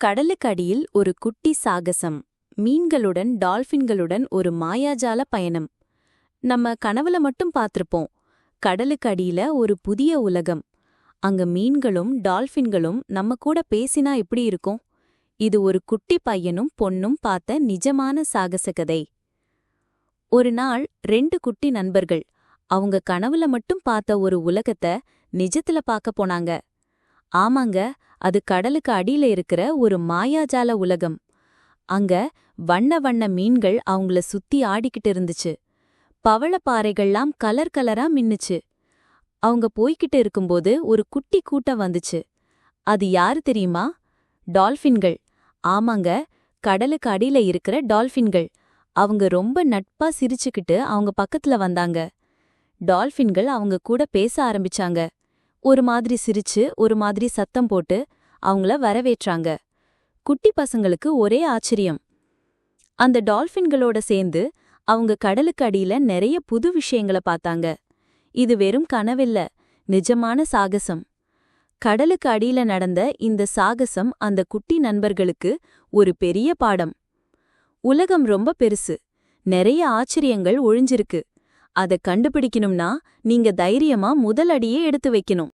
கடலுக்கடியில் ஒரு குட்டி சாகசம் மீன்களுடன் டால்பின்களுடன் ஒரு மாயாஜால பயணம். நம்ம கனவுல மட்டும் பார்த்திருப்போம். கடலுக்கு அடியில ஒரு புதிய உலகம். அங்க மீன்களும் டால்பின்களும் நம்ம கூட பேசினா எப்படி இருக்கும்? இது ஒரு குட்டி பையனும் பொண்ணும் பார்த்த நிஜமான சாகச கதை. ஒரு நாள் ரெண்டு குட்டி நண்பர்கள் அவங்க கனவுல மட்டும் பார்த்த ஒரு உலகத்தை நிஜத்துல பார்க்க போனாங்க. ஆமாங்க அது கடலுக்கு அடியில இருக்கிற ஒரு மாயாஜால உலகம். அங்க வண்ண வண்ண மீன்கள் அவங்கள சுத்தி ஆடிக்கிட்டு இருந்துச்சு. பவளப்பாறைகள்லாம் கலர் கலரா மின்னுச்சு. அவங்க போய்கிட்டு இருக்கும்போது ஒரு குட்டி கூட்டம் வந்துச்சு. அது யாரு தெரியுமா? டால்பின்கள் ஆமாங்க கடலுக்கு அடியில இருக்கிற டால்பின்கள் அவங்க ரொம்ப நட்பா சிரிச்சுக்கிட்டு அவங்க பக்கத்துல வந்தாங்க. டால்பின்கள் அவங்க கூட பேச ஆரம்பிச்சாங்க. ஒரு மாதிரி சிரிச்சு ஒரு மாதிரி சத்தம் போட்டு அவங்கள வரவேற்றாங்க. குட்டி பசங்களுக்கு ஒரே ஆச்சரியம். அந்த டால்பின்களோட சேர்ந்து அவங்க கடலுக்கு அடியில நிறைய புது விஷயங்கள பார்த்தாங்க. இது வெறும் கனவில்ல நிஜமான சாகசம். கடலுக்கு அடியில நடந்த இந்த சாகசம் அந்த குட்டி நண்பர்களுக்கு ஒரு பெரிய பாடம். உலகம் ரொம்ப பெருசு. நிறைய ஆச்சரியங்கள் ஒழிஞ்சிருக்கு. அத கண்டுபிடிக்கணும்னா நீங்க தைரியமா முதல் அடியே எடுத்து வைக்கணும்.